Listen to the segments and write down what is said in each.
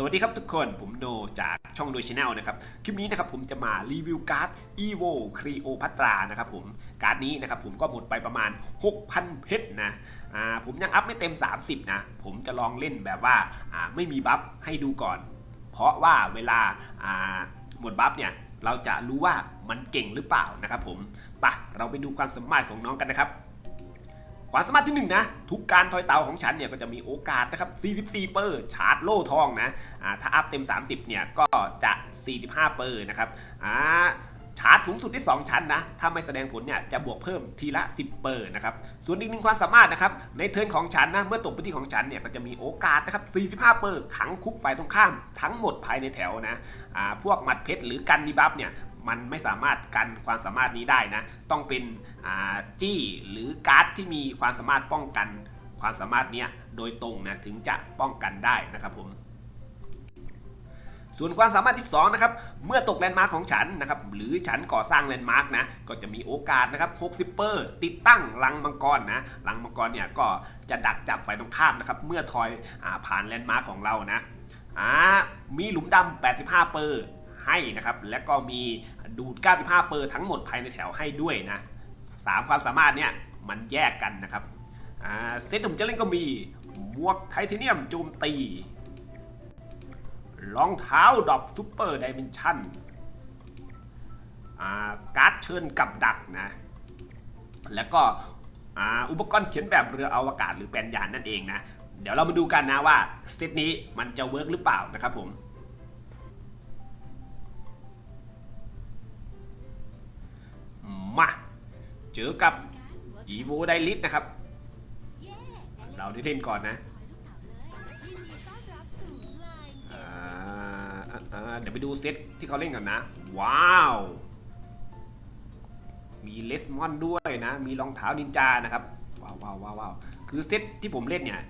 สวัสดีครับทุกคนผมโนจากช่องโดยช n แนลนะครับ คลิปนี้นะครับผมจะมารีวิวการ์ด EVO Cleopatra นะครับผมการ์ดนี้นะครับผมก็หมดไปประมาณ 6,000 เพชรนะอ่าผมยังอัพไม่เต็ม 30 นะ ผมจะลองเล่นแบบว่าอ่าไม่มีบัฟให้ดูก่อน เพราะว่าเวลาอ่าหมดบัฟเนี่ยเราจะรู้ว่ามันเก่งหรือเปล่านะครับผมไปะเราไปดูความสามารถของน้องกันนะครับ ความสามารถที่หนึ่งนะ ทุกการทอยเตาของฉันเนี่ยก็จะมีโอกาสนะครับ44เปอร์ชาร์จโล่ทองนะอ่าถ้าอัพเต็ม 30เนี่ยก็จะ 45เปอร์นะครับอ่าชาร์จสูงสุดที่2ชั้นนะ ถ้าไม่แสดงผลเนี่ยจะบวกเพิ่มทีละ 10 เปอร์นะครับ ส่วนอีกหนึ่งความสามารถนะครับ ในเทิร์นของฉันนะ เมื่อตกไปที่ของฉันเนี่ยก็จะมีโอกาสนะครับ 45 เปอร์ขังคุกฝ่ายตรงข้ามทั้งหมดภายในแถวนะ อ่า พวกหมัดเพชรหรือกันดีบัฟเนี่ย มันไม่สามารถกันความสามารถนี้ได้นะ ต้องเป็นจี้หรือการ์ดที่มีความสามารถป้องกันความสามารถเนี้ยโดยตรงนะถึงจะป้องกันได้นะครับผมส่วนความสามารถที่2นะครับ เมื่อตกแลนด์มาร์คของฉันนะครับ หรือฉันก่อสร้างแลนด์มาร์คนะ ก็จะมีโอกาสนะครับ60เปอร์ติดตั้งรังมังกรนะรังมังกรเนี่ยก็จะดักจับฝ่ายตรงข้ามนะครับ เมื่อทอยอผ่านแลนด์มาร์คของเรานะ อ่า มีหลุมดำ85เปอร์ ให้นะครับ และก็มีดูด 95 เปอร์ทั้งหมดภายในแถวให้ด้วยนะสามความสามารถเนี่ยมันแยกกันนะครับเซตผมจะเล่นก็มีหมวกไทเทเนียมโจมตีรองเท้าดอบซูเปอร์ดิเมนชั่นการ์ดเชิญกับดักนะ แล้วก็อ,อุปกรณ์เขียนแบบเรืออวกาศหรือแปลนยานนั่นเองนะ เดี๋ยวเรามาดูกันนะว่าเซตนี้มันจะเวิร์กหรือเปล่านะครับผม มา เจอกับอีโวไดลิสนะครับ เราได้เล่นก่อนนะเดี๋ยวไปดูเซตที่เขาเล่นก่อนนะ ว้าว มีเลสมอนด้วยนะ มีรองเท้านินจานะครับ ว้าวว้าวว้าววาวคือเซตที่ผมเล่นเนี่ย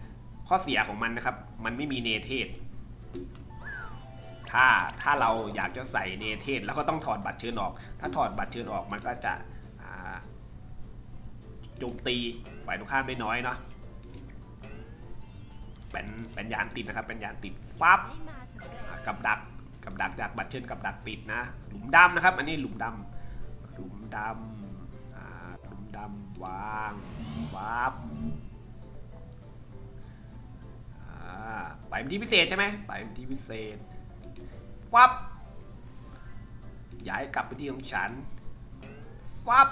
ข้อเสียของมันนะครับ มันไม่มีเนเทศ ถ้าถ้าเราอยากจะใส่เนเทศ แล้วก็ต้องถอดบัตรเชิญออก ถ้าถอดบัตรเชิญออกมันก็จะ โจมตีฝ่ายตรงข้ามได้น้อยเนาะเป็นเป็นยานติดนะครับเป็นยานติดฟับกับดักกับดักจากบัตรเชิญกับดักติดนะ หลุมดำนะครับ อันนี้หลุมดำหลุมดำหลุมดำวางวับไปเป็นที่พิเศษใช่ไหมไปเป็นที่พิเศษฟับย้ายกลับไปที่ของฉันฟับ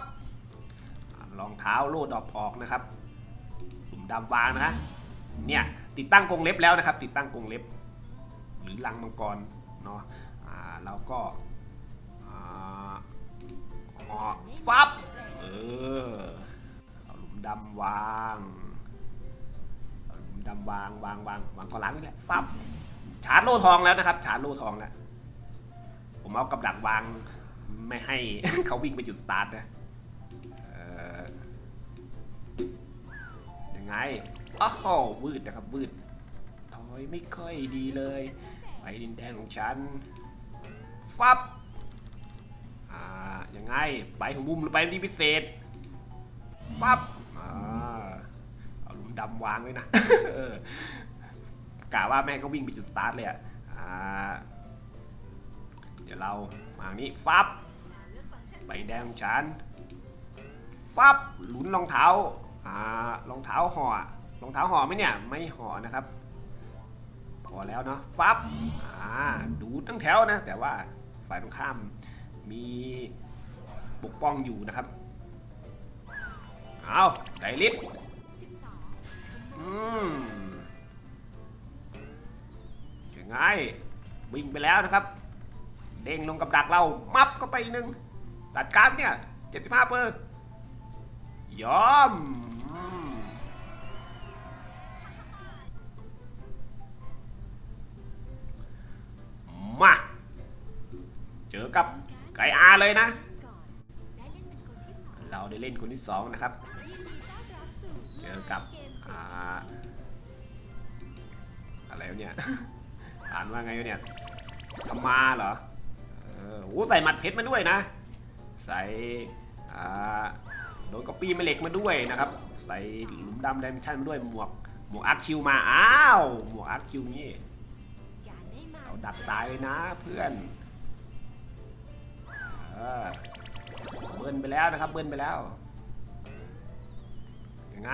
รองเท้าโลดดอกออกนะครับหลุมดำวางนะเนี่ยติดตั้งกรงเล็บแล้วนะครับ ติดตั้งกรงเล็บ หรือลังมังกรเนาะอ่าแล้วก็อ่าอ๋อฟับเออเอาหลุมดำวางเอาหลุมดำวางวางวางวางกอลังนี่แหละฟับชาร์จโล่ทองแล้วนะครับ ชาร์จโล่ทองแล้วผมเอากับดักวางไม่ให้เขาวิ่งไปจุดสตาร์ทนะ ไงอ้าววืดนะครับวืดถอยไม่ค่อยดีเลย ไปดินแดนของฉัน ฟับ อ่า ยังไง ไปของมุมหรือไปที่พิเศษ ฟับ อ่า เอาลุมดำวางไว้นะกะว่าแม่ก็วิ่งไปจุดสตาร์ทเลยอะ อ่า เดี๋ยวเรามางนี้ ฟับใบแดงของฉัน ฟับ หลุนรองเท้า อ่ารองเท้าห่อรองเท้าห่อไหมเนี่ย ไม่ห่อนะครับพอแล้วเนาะฟับอ่าดูตั้งแถวนะ แต่ว่าฝ่ายตรงข้ามมีปกป้องอยู่นะครับเอาไดลิสอืมยังไงวิ่งไปแล้วนะครับ เด้งลงกับดักเรา มับก็ไปหนึ่งตัดการเนี่ย75เปอร์ยอม มา เจอกับไก่อาเลยนะ เราได้เล่นคนที่สองนะครับ เจอกับอาอะไรเนี่ย อ่านว่าไงวะเนี่ยธรรมาเหรอเออโอ้ใส่หมัดเพชรมาด้วยนะ ใส่อาโดนกระปี้แม่เหล็กมาด้วยนะครับ ใส่หลุมดำไดเมนชั่นมาด้วยหมวกหมวกอาร์คิวมา อ้าว หมวกอาร์คิวนี่ ดักตายเลยนะเพื่อนเออเบิ้ลไปแล้วนะครับเบิ้ลไปแล้วยังไง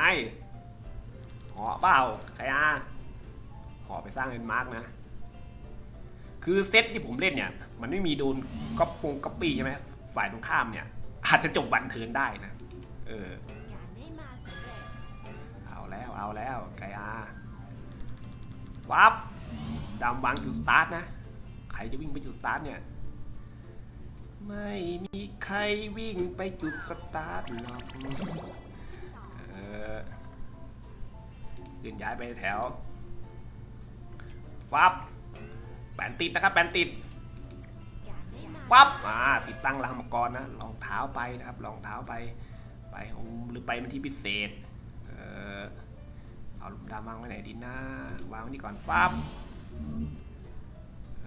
หอเปล่าใครอาหอไปสร้างเลนมาร์กนะ คือเซตที่ผมเล่นเนี่ย มันไม่มีโดนก๊อปปงก๊อปปี้ใช่ไหมฝ่ายตรงข้ามเนี่ย อาจจะจบวันเทินได้นะ เออเร็จเอาแล้วเอาแล้วไกอาวับ ดำวางจุดสตาร์ทนะ ใครจะวิ่งไปจุดสตาร์ทเนี่ย ไม่มีใครวิ่งไปจุดสตาร์ทหรอกเออขึ้นย้ายไปแถววับแปนติดนะครับแปนติดปั๊บอ่าติดตั้งรางมังกรนะรองเท้าไปนะครับรองเท้าไป ไปหรือไปเป็นที่พิเศษ เออเอาลุมดำวางไว้ไหนดีนะวางไว้นี่ก่อนปั๊บ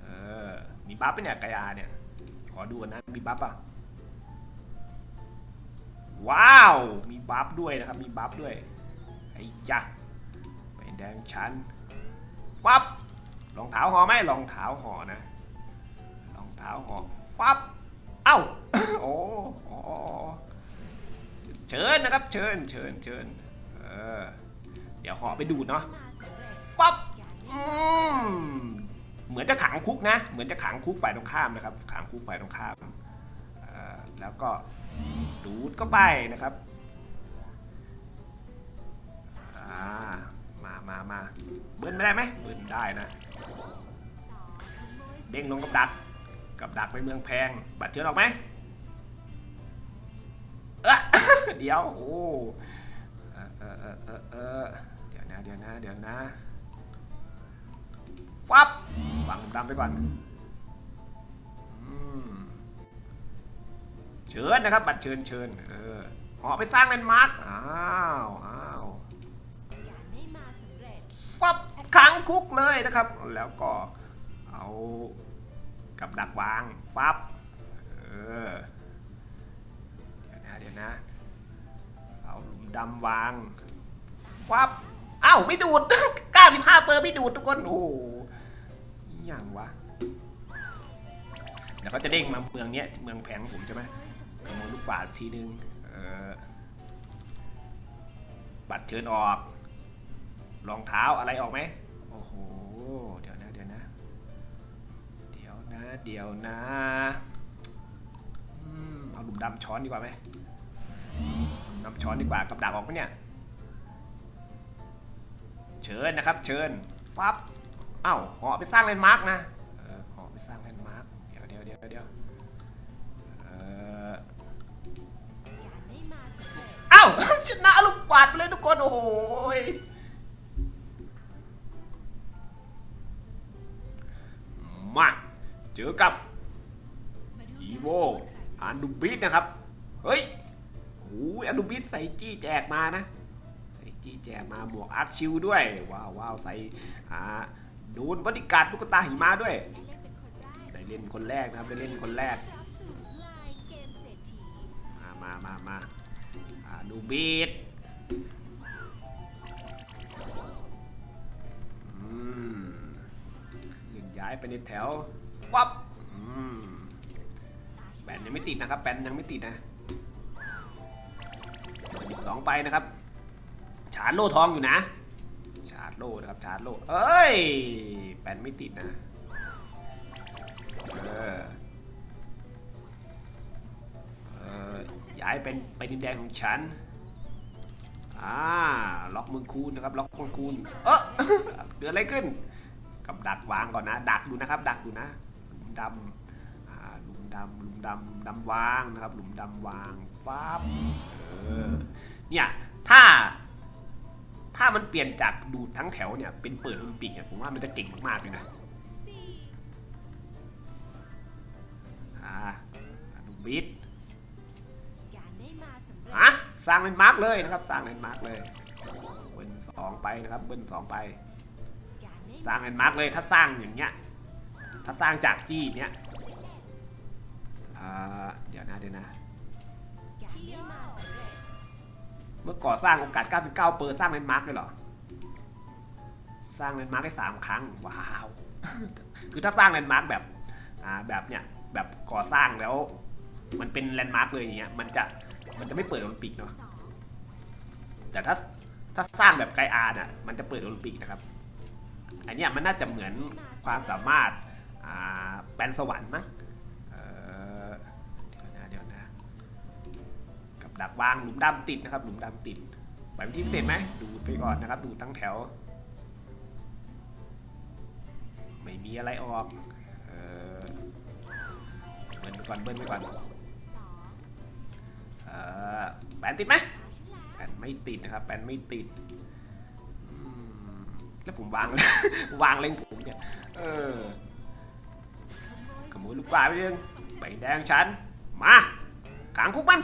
เออ มีบัฟไหมเนี่ยกายาเนี่ย ขอดูกันนะ มีบัฟอะว้าว มีบัฟด้วยนะครับ มีบัฟด้วย ไอ้ยักษ์เป็นแดงชั้นปั๊บรองเท้าห่อไหมรองเท้าห่อนะ รองเท้าห่อปั๊บ เอ้า โอ้อ๋อเชิญนะครับ เชิญ เชิญ เชิญ เออ เดี๋ยวหอไปดูดเนาะปั๊บอืม เหมือนจะขังคุกนะ เหมือนจะขังคุกฝ่ายตรงข้ามนะครับ ขังคุกฝ่ายตรงข้ามแล้วก็ดูดก็ไปนะครับมามามาเบิ้ลไม่ได้ไหมเบิ้ลได้นะ เด้งลงกับดัก กับดักไปเมืองแพง บัตรเชิญออกไหมเดี๋ยว โอ้เออเออเออเออเดี๋ยวนะ เดี๋ยวนะ เดี๋ยวนะ ฟับ วางดำไปก่อนอืมเชิญนะครับ บัตรเชิญเชิญเออหอไปสร้างแลนด์มาร์กอ้าวอ้าวการได้มาสำเร็จปั๊บขังคุกเลยนะครับ แล้วก็เอากับดักวางปั๊บเออเดี๋ยวนะเดี๋ยวนะ เอาหลุมดำวางปั๊บอ้าวไม่ดูด 95เปอร์ไม่ดูดทุกคนโอ้โห อย่างวะเดี๋ยวเขาจะเด้งมาเมืองเนี้ยเมืองแพงผมใช่ไหมกระมวลลูกกวาดทีนึงเออบัตรเชิญออก รองเท้าอะไรออกไหมโอ้โห เดี๋ยวนะเดี๋ยวนะ เดี๋ยวนะ เดี๋ยวนะอืมเอาหลุมดำช้อนดีกว่าไหมหลุมดำช้อนดีกว่ากับดักออกไหมเนี่ย เชิญนะครับ เชิญปั๊บ อ้าเหอไปสร้างแลนด์มาร์กนะเออเหอไปสร้างแลนด์มาร์กเดี๋ยวเดี๋ยวเดี๋ยวเดี๋ยวเออการได้มาสำเร็จเอ้าชนะลูกกวาดไปเลยทุกคนโอ้โหยมาเจอกับมาดูอีโวอันดูบิทนะครับ เฮ้ยโอ้ยอันดูบิทใส่จี้แจกมานะ ใส่จี้แจกมาบวกอาร์ตชิลด้วย ว้าวว้าวใส่อ่าโดนบริการดตุ๊กตาหิมะด้วย ได้เล่นเป็นคนแรกนะครับได้เล่นคนแรกรับสู่ลามามามามาดูบีดอืมเคลื่อนย้ายไปในแถววับแบนยังไม่ติดนะครับแบนยังไม่ติดนะสองไปนะครับชาร์จโล่ทองอยู่นะ ชาร์จโล่นะครับชาร์จโล่เอ้ยแบนไม่ติดนะเออเอ่อย้ายเป็นไปดินแดนของฉันอ่าล็อกมือคูนนะครับล็อกมือคูนเออเกิดอะไรขึ้น กับดักวางก่อนนะ ดักดูนะครับ ดักดูนะหลุมดำหลุมดำหลุมดำหลุมดำวางนะครับ หลุมดำวางปั๊บเออเนี่ยถ้า ถ้ามันเปลี่ยนจากดูดทั้งแถวเนี่ย เป็นเปิดโอลิมปิกเนี่ยผมว่ามันจะเก่งมากๆเลยนะสี่อ่าดูบิดการได้มาสำเร็จอะสร้างเป็นมาร์กเลยนะครับ สร้างเป็นมาร์กเลยเบิ้ลสองไปนะครับเบิ้ลสองไปการได้สร้างเป็นมาร์กเลยถ้าสร้างอย่างเงี้ยถ้าสร้างจากจี้เนี้ยอ่าเดี๋ยวนะเดี๋ยวนะ เมื่อก่อสร้างโอกาส 99 เปอร์สร้างเป็นมาร์กเลยเหรอ สร้างเป็นมาร์กได้สามครั้ง ว้าว คือถ้าสร้างแลนด์มาร์กแบบ อ่า แบบเนี้ย แบบก่อสร้างแล้ว มันเป็นแลนด์มาร์กเลยอย่างเงี้ย มันจะ มันจะไม่เปิดโอลิมปิกเนาะ แต่ถ้า ถ้าสร้างแบบไกอาร์น่ะ มันจะเปิดโอลิมปิกนะครับ อันเนี้ยมันน่าจะเหมือนความสามารถ อ่า แปลนสวรรค์มั้ง ดักวางหลุมดำติดนะครับ หลุมดำติดแบบที่พิเศษไหมดูไปก่อนนะครับ ดูตั้งแถว ไม่มีอะไรออกเออเบิ้ลไปก่อนเบิ้ลไปก่อนเออแปนติดไหมแล้วแปนไม่ติดนะครับแปนไม่ติดแล้วผมวางวางเล็งผมเนี่ยเออขโมยลูกปลาไปเรื่องใบแดงฉัน มาขังคุกมัน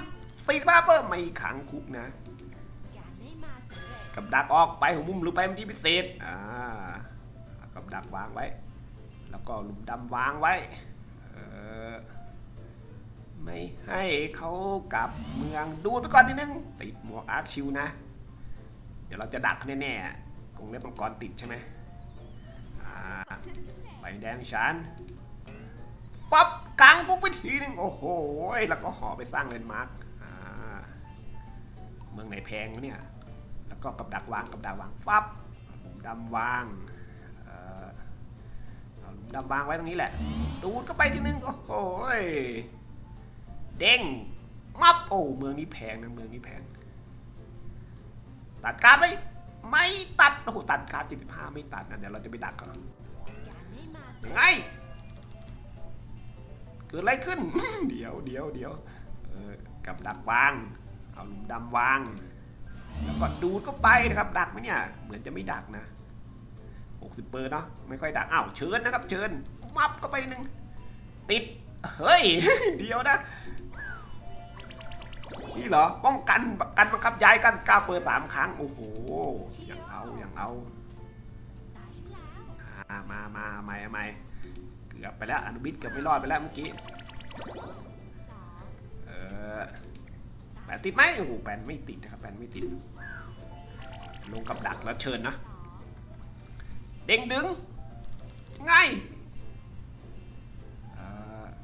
ตีฟ้าเพิ่มไม่ขังคุกนะ กับดักออกไปของมุมหรือไปมันที่พิเศษ อ่า กับดักวางไว้ แล้วก็หลุมดำวางไว้ เออ ไม่ให้เขากลับเมืองดูไปก่อนนิดนึง ติดหมวกอาร์คชิวนะ เดี๋ยวเราจะดักแน่ๆกงเล็บมังกรติดใช่ไหมอ่าใบแดงฉันปั๊บกลางปุ๊บไปทีนึง โอ้โห แล้วก็ห่อไปสร้างเลนมาร์กอ่า เมืองไหนแพงวะเนี่ย แล้วก็กับดักวางกับดักวางฟับหลุมดำวางเอ่อหลุมดำวางไว้ตรงนี้แหละ ดูดก็ไปทีนึง โอ้โหเด้งมับโอ้เมืองนี้แพงนะเมืองนี้แพง ตัดการไหมไม่ตัด โอ้โหตัดการด75ไม่ตัดนะเดี๋ยวเราจะไปดักก่อนได้มาสำยังเร็จไงเกิดอะไรขึ้น เดี๋ยวเดี๋ยวเดี๋ยวกับดักวาง เอาหลุมดำวาง แล้วก็ดูดก็ไปนะครับ ดักไหมเนี่ย เหมือนจะไม่ดักนะ 60เปอร์เนาะ ไม่ค่อยดัก อ้าว เชิญนะครับ เชิญ มับก็ไปหนึ่ง ติด เฮ้ย เดียวนะ นี่เหรอ ป้องกัน กันบังคับย้ายกันก้าเปอร์สามครั้ง โอ้โห อยังเอายังเอาตาฉันแล้วอ่ามามาใหม่ใหม่เกือบไปแล้ว อนุบิดเกือบไม่รอดไปแล้วเมื่อกี้ เออ นติดไหมโอ้โหแปนไม่ติดนะครับแปนไม่ติด ลงกับดักแล้วเชิญนะ เด้งดึงไง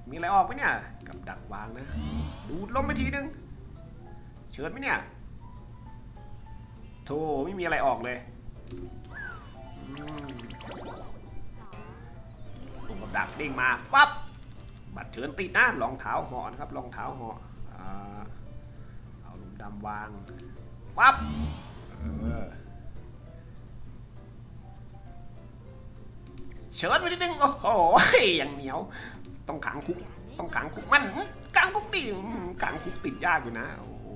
มีอะไรออกไหมเนี่ย กับดักวางนะ ดูดลงไปทีนึง เชิญไหมเนี่ยโธ่ไม่มีอะไรออกเลยอืมสองลงกับดักเด้งมาปั๊บบัตรเชิญติดนะรองเท้าหอนะครับรองเท้าหออ่อ ดำวางปั๊บเชิญไปนิดนึง โอ้โหอย่างเหนียว ต้องขังคุก ต้องขังคุกมันกลางคุกดิอืมกลางคุกติดยากอยู่นะ โอ้โห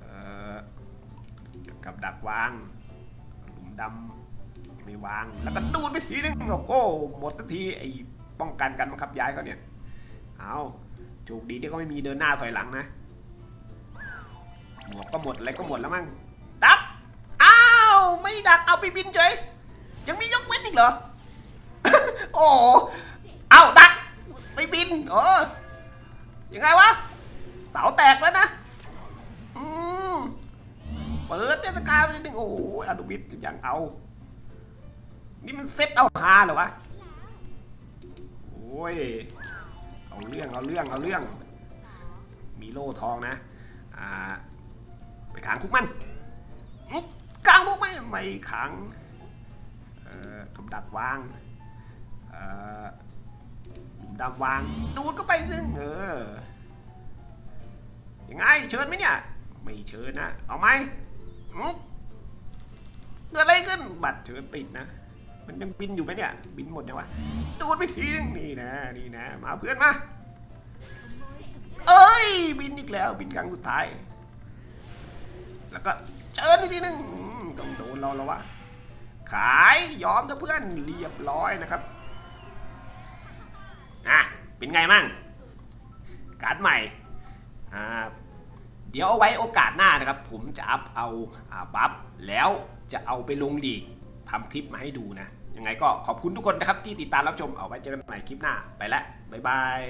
เออกับดักวางหลุมดำไม่วาง แล้วก็ดูดไปทีนึง โอ้โหหมดสักที ไอ้ป้องกันกันบังคับย้ายเขาเนี่ย เอาโชคดีที่เขาไม่มีเดินหน้าถอยหลังนะ หมวกก็หมดอะไรก็หมดแล้วมั้งดักอ้าวไม่ดักเอาไปบินเฉยยังมียกเว้นอีกเหรอ โอ้เอาดักไปบินเออยังไงวะเสาแตกแล้วนะอืมเปิดเทศกาลไปนิดนึงโอ้โหอนุบิดยังเอา นี่มันเซ็ตเอาฮาเหรอวะโอ้ยเอาเรื่องเอาเรื่องเอาเรื่อง มีโล่ทองนะ อ่า ขังคุกมันอุ๊บกลางคุกไหมไม่ขังเอ่อกับดักวางเอ่อหลุมดำวาง ดูดก็ไปนึงเออยังไงเชิญไหมเนี่ย ไม่เชิญนะเอาไหมอุ๊บเกิดอะไรขึ้นบัตรเชิญติดนะ มันยังบินอยู่ไหมเนี่ย บินหมดยังวะดูดไปทีนึงนี่นะนี่นะ มาเพื่อนมา เอ้ย บินอีกแล้วบินครั้งสุดท้าย แล้วก็เชิญทีนึงต้องโดนเราแล้ววะ ขายยอมนะเพื่อนเรียบร้อยนะครับอะเป็นไงมั่ง การ์ดใหม่อ่าเดี๋ยวเอาไว้โอกาสหน้านะครับ ผมจะอัพเอาอบัฟแล้วจะเอาไปลงลีกทำคลิปมาให้ดูนะ ยังไงก็ขอบคุณทุกคนนะครับที่ติดตามรับชมเอาไว้เจอกันใหม่คลิปหน้าไปแล้วบ๊ายบาย